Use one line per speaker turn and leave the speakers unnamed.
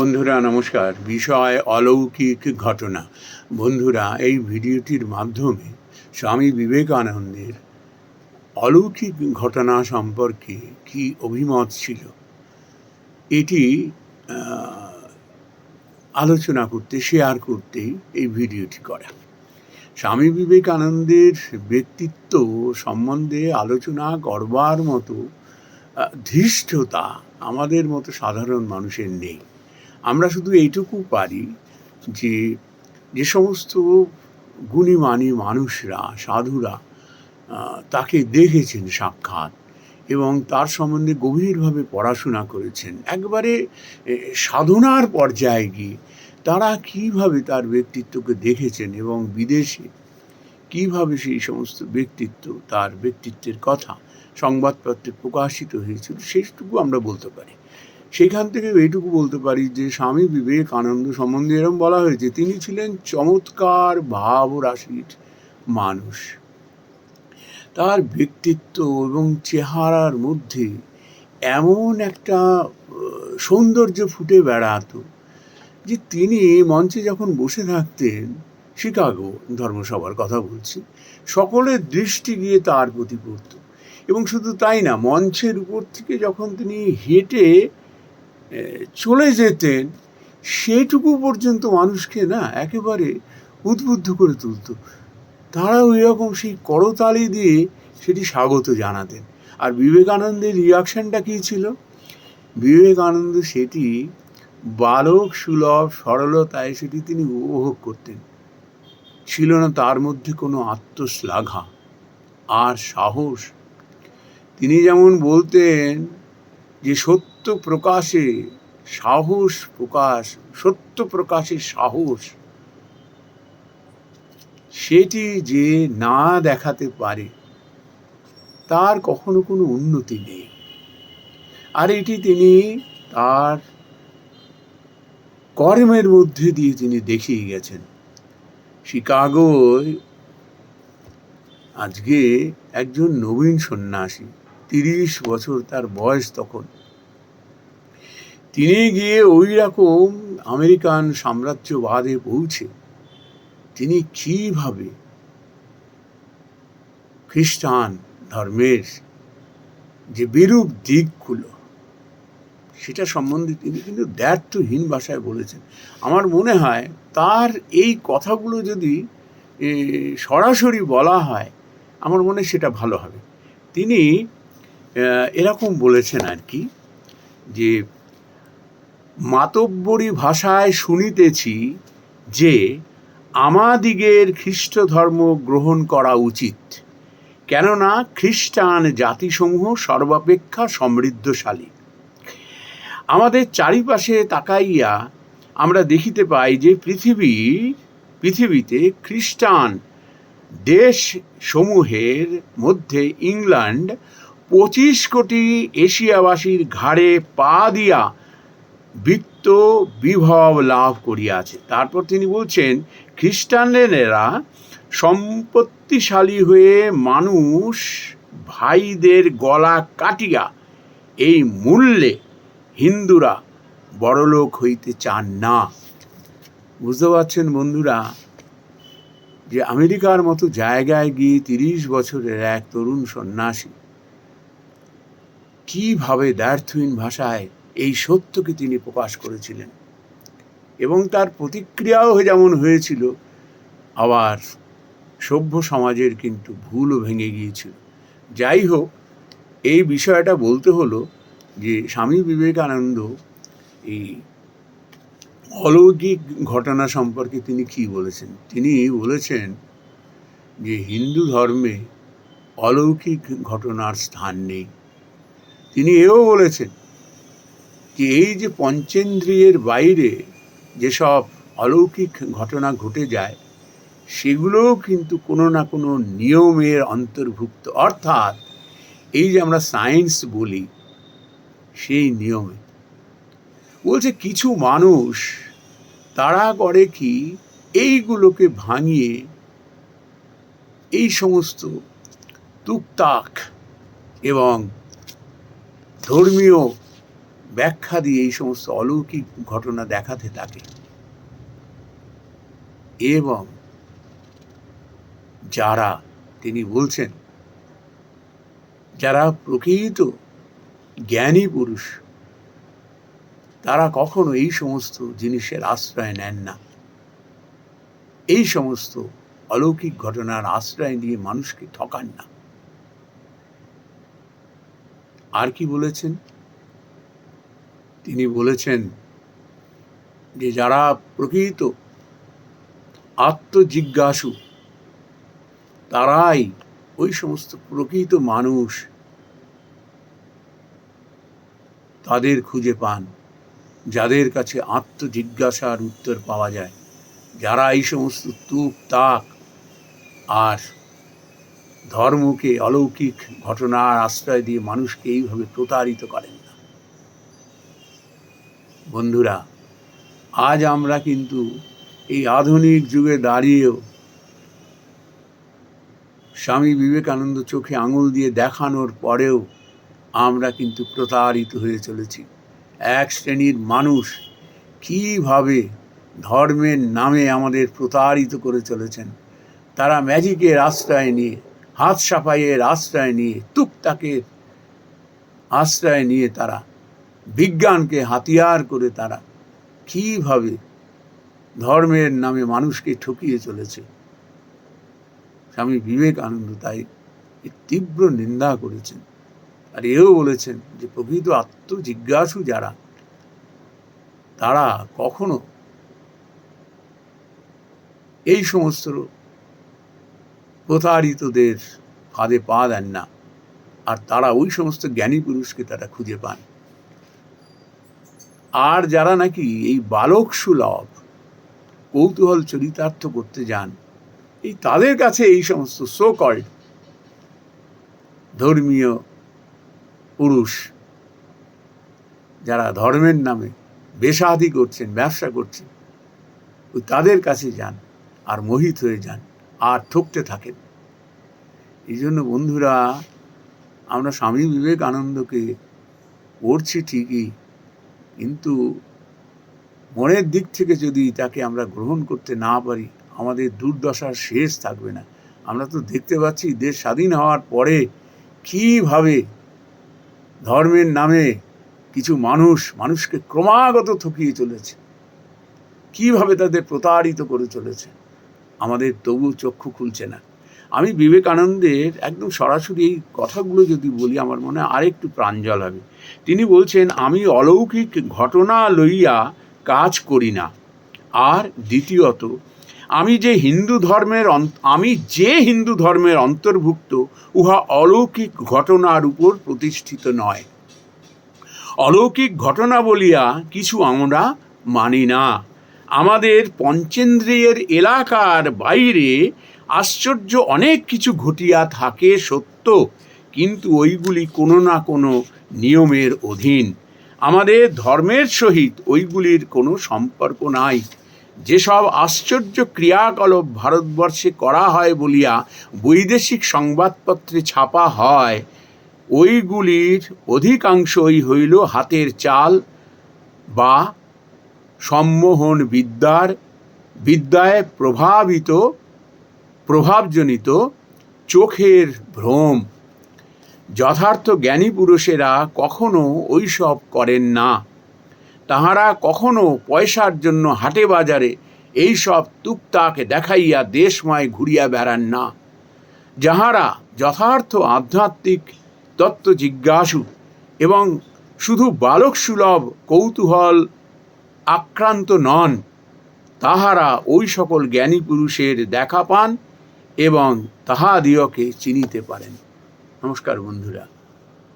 বন্ধুরা, নমস্কার। বিষয় অলৌকিক ঘটনা। বন্ধুরা, এই ভিডিওটির মাধ্যমে স্বামী বিবেকানন্দের অলৌকিক ঘটনা সম্পর্কে কি অভিমত ছিল, এটি আলোচনা করতে শেয়ার করতেই এই ভিডিওটি করা। স্বামী বিবেকানন্দের ব্যক্তিত্ব সম্বন্ধে আলোচনা করবার মতো ধৃষ্টতা আমাদের মতো সাধারণ মানুষের নেই। আমরা শুধু এইটুকু পারি যে যে সমস্ত গুণীমানী মানুষরা, সাধুরা তাকে দেখেছেন সাক্ষাৎ এবং তার সম্বন্ধে গভীরভাবে পড়াশোনা করেছেন। একবারে সাধনার পর্যায়ে গিয়ে তারা কীভাবে তার ব্যক্তিত্বকে দেখেছেন এবং বিদেশে কীভাবে সেই সমস্ত ব্যক্তিত্ব, তার ব্যক্তিত্বের কথা সংবাদপত্রে প্রকাশিত হয়েছিল সেটুকু আমরা বলতে পারি। সেখান থেকে এইটুকু বলতে পারি যে স্বামী বিবেকানন্দ সম্বন্ধে এরম বলা হয়েছে, তিনি ছিলেন চমৎকার ভাব রাশির মানুষ। তার ব্যক্তিত্ব এবং চেহারার মধ্যে এমন একটা সৌন্দর্য ফুটে বেড়াত যে তিনি মঞ্চে যখন বসে থাকতেন, শিকাগো ধর্মসভার কথা বলছি, সকলের দৃষ্টি গিয়ে তার প্রতি পড়ত। এবং শুধু তাই না, মঞ্চের উপর থেকে যখন তিনি হেঁটে চলে যেতেন সেটুকু পর্যন্ত মানুষকে না একেবারে উদ্বুদ্ধ করে তুলতো। তারাও এরকম সেই করতালি দিয়ে সেটি স্বাগত জানাতেন। আর বিবেকানন্দের রিয়াকশনটা কী ছিল? বিবেকানন্দ সেটি বালক, সুলভ, সরলতায় সেটি তিনি উপভোগ করতেন। ছিল না তার মধ্যে কোনো আত্মশ্লাঘা আর সাহস। তিনি যেমন বলতেন যে, সত্য প্রকাশে সাহস প্রকাশ, সত্য প্রকাশের সাহস। সেটি যে না দেখাতে পারে, তার কখনো কোনো উন্নতি নেই। আর এটি তিনি তার কর্মের মধ্যে দিয়ে তিনি দেখিয়ে গেছেন। শিকাগোয় আজকে একজন নবীন সন্ন্যাসী, তিরিশ বছর তার বয়স তখন। তিনি গিয়ে ওই রকম আমেরিকান সাম্রাজ্যবাদে পৌঁছে। তিনি কীভাবে খ্রিস্টান ধর্মের যে বিরূপ দিকগুলো, সেটা সম্বন্ধে তিনি কিন্তু দ্ব্যর্থহীন ভাষায় বলেছেন। আমার মনে হয় তার এই কথাগুলো যদি সরাসরি বলা হয়, আমার মনে সেটা ভালো হবে। তিনি এরকম বলেছেন আর কি যে মাতব্বরী ভাষায় শুনিতেছি যে আমাদিগের খ্রিস্ট ধর্ম গ্রহণ করা উচিত। কেননা খ্রিস্টান জাতিসমূহ সর্বাপেক্ষা সমৃদ্ধশালী। আমাদের চারিপাশে তাকাইয়া আমরা দেখিতে পাই যে পৃথিবী, পৃথিবীতে খ্রিস্টান দেশ সমূহের মধ্যে ইংল্যান্ড পঁচিশ কোটি এশিয়াবাসীর ঘাড়ে পা দিয়া বৃত্ত বিভব লাভ করিয়াছে। তারপর তিনি বলছেন, খ্রিস্টানেরা সম্পত্তিশালী হয়ে মানুষ ভাইদের গলা কাটিয়া এই মূল্যে হিন্দুরা বড়লোক হইতে চান না। বুঝতে পারছেন বন্ধুরা, যে আমেরিকার মতো জায়গায় গিয়ে তিরিশ বছরের এক তরুণ সন্ন্যাসী কীভাবে দ্ব্যর্থহীন ভাষায় এই সত্যকে তিনি প্রকাশ করেছিলেন। এবং তার প্রতিক্রিয়াও যেমন হয়েছিল, আবার সভ্য সমাজের কিন্তু ভুলও ভেঙে গিয়েছিল। যাই হোক, এই বিষয়টা বলতে হলো যে, স্বামী বিবেকানন্দ এই অলৌকিক ঘটনা সম্পর্কে তিনি কি বলেছেন? তিনি বলেছেন যে, হিন্দু ধর্মে অলৌকিক ঘটনার স্থান নেই। তিনি এও বলেছেন যে এই যে পঞ্চেন্দ্রিয়ের বাইরে যেসব অলৌকিক ঘটনা ঘটে যায়, সেগুলোও কিন্তু কোনো না কোনো নিয়মের অন্তর্ভুক্ত। অর্থাৎ এই যে আমরা সায়েন্স বলি, সেই নিয়মে। বলছে কিছু মানুষ তারা করে কি এইগুলোকে ভাঙিয়ে এই সমস্ত তুকতাক এবং ধর্মীয় ব্যাখ্যা দিয়ে এই সমস্ত অলৌকিক ঘটনা দেখাতে থাকে। এবং যারা, তিনি বলছেন, যারা প্রকৃত জ্ঞানী পুরুষ, তারা কখনো এই সমস্ত জিনিসের আশ্রয় নেন না। এই সমস্ত অলৌকিক ঘটনার আশ্রয় নিয়ে মানুষকে ঠকান না। আর কি বলেছেন? তিনি বলেছেন যে যারা প্রকৃত আত্মজিজ্ঞাসু, তারাই ওই সমস্ত প্রকৃত মানুষ তাদের খুঁজে পান, যাদের কাছে আত্মজিজ্ঞাসার উত্তর পাওয়া যায়। যারা এই সমস্ত তুপ, তাক আর ধর্মকে অলৌকিক ঘটনার আশ্রয় দিয়ে মানুষকে এইভাবে প্রতারিত করেন। বন্ধুরা, আজ আমরা কিন্তু এই আধুনিক যুগে দাঁড়িয়েও স্বামী বিবেকানন্দ চোখে আঙুল দিয়ে দেখানোর পরেও আমরা কিন্তু প্রতারিত হয়ে চলেছি। এক শ্রেণির মানুষ কীভাবে ধর্মের নামে আমাদের প্রতারিত করে চলেছেন। তারা ম্যাজিকের আশ্রয় নিয়ে, হাত সাফাইয়ের আশ্রয় নিয়ে, টুকটাকের আশ্রয় নিয়ে তারা বিজ্ঞানকে হাতিয়ার করে তারা কীভাবে ধর্মের নামে মানুষকে ঠকিয়ে চলেছে। স্বামী বিবেকানন্দ তাই তীব্র নিন্দা করেছেন। আর এও বলেছেন যে, প্রকৃত আত্মজিজ্ঞাসু যারা, তারা কখনো এই সমস্ত প্রতারিতদের ফাঁদে পা দেন না। আর তারা ওই সমস্ত জ্ঞানী পুরুষকে তারা খুঁজে পান। আর যারা নাকি এই বালক সুলভ, কৌতূহল চরিতার্থ করতে যান, এই তাদের কাছে এই সমস্ত সো কল্ড ধর্মীয় পুরুষ, যারা ধর্মের নামে বেসাদি করছেন, ব্যবসা করছেন, ওই তাদের কাছে যান আর মোহিত হয়ে যান, আর ঠকতে থাকেন। এই জন্য বন্ধুরা, আমরা স্বামী বিবেকানন্দকে পড়ছি ঠিকই কিন্তু মনের দিক থেকে যদি তাকে আমরা গ্রহণ করতে না পারি, আমাদের দুর্দশার শেষ থাকবে না। আমরা তো দেখতে পাচ্ছি দেশ স্বাধীন হওয়ার পরে কীভাবে ধর্মের নামে কিছু মানুষ, মানুষকে ক্রমাগত থকিয়ে চলেছে। কীভাবে তাদের প্রতারিত করে চলেছে, আমাদের তবু চক্ষু খুলছে না। আমি বিবেকানন্দের একদম সরাসরি এই কথাগুলো যদি বলি, আমার মনে আরেকটু প্রাঞ্জল হবে। তিনি বলছেন, আমি অলৌকিক ঘটনা লইয়া কাজ করি না। আর দ্বিতীয়ত, আমি যে হিন্দু ধর্মের আমি যে হিন্দু ধর্মের অন্তর্ভুক্ত, উহা অলৌকিক ঘটনার উপর প্রতিষ্ঠিত নয়। অলৌকিক ঘটনা বলিয়া কিছু আমরা মানি না। আমাদের পঞ্চেন্দ্রিয়ের এলাকার বাইরে আশ্চর্য অনেক কিছু ঘটিয়া থাকে সত্য, কিন্তু ওইগুলি কোনো না কোনো নিয়মের অধীন। আমাদের ধর্মের সহিত ওইগুলির কোনো সম্পর্ক নাই। যেসব আশ্চর্য ক্রিয়াকলাপ ভারতবর্ষে করা হয় বলিয়া বৈদেশিক সংবাদপত্রে ছাপা হয়, ওইগুলির অধিকাংশই হইল হাতের চাল বা সম্মোহন বিদ্যার, বিদ্যায় প্রভাবিত, প্রভাবজনিত চোখের ভ্রম। যথার্থ জ্ঞানী পুরুষেরা কখনো ওইসব করেন না। তাহারা কখনো পয়সার জন্য হাটে বাজারে এইসব টুকটাক দেখাইয়া দেশময় ঘুরিয়া বেড়ান না। যাহারা যথার্থ আধ্যাত্মিক তত্ত্ব জিজ্ঞাসু এবং শুধু বালক সুলভ কৌতূহল আক্রান্ত নন, তাহারা ওই সকল জ্ঞানী পুরুষের দেখা পান এবং তাহাদিওকে চিনিতে পারেন। নমস্কার বন্ধুরা।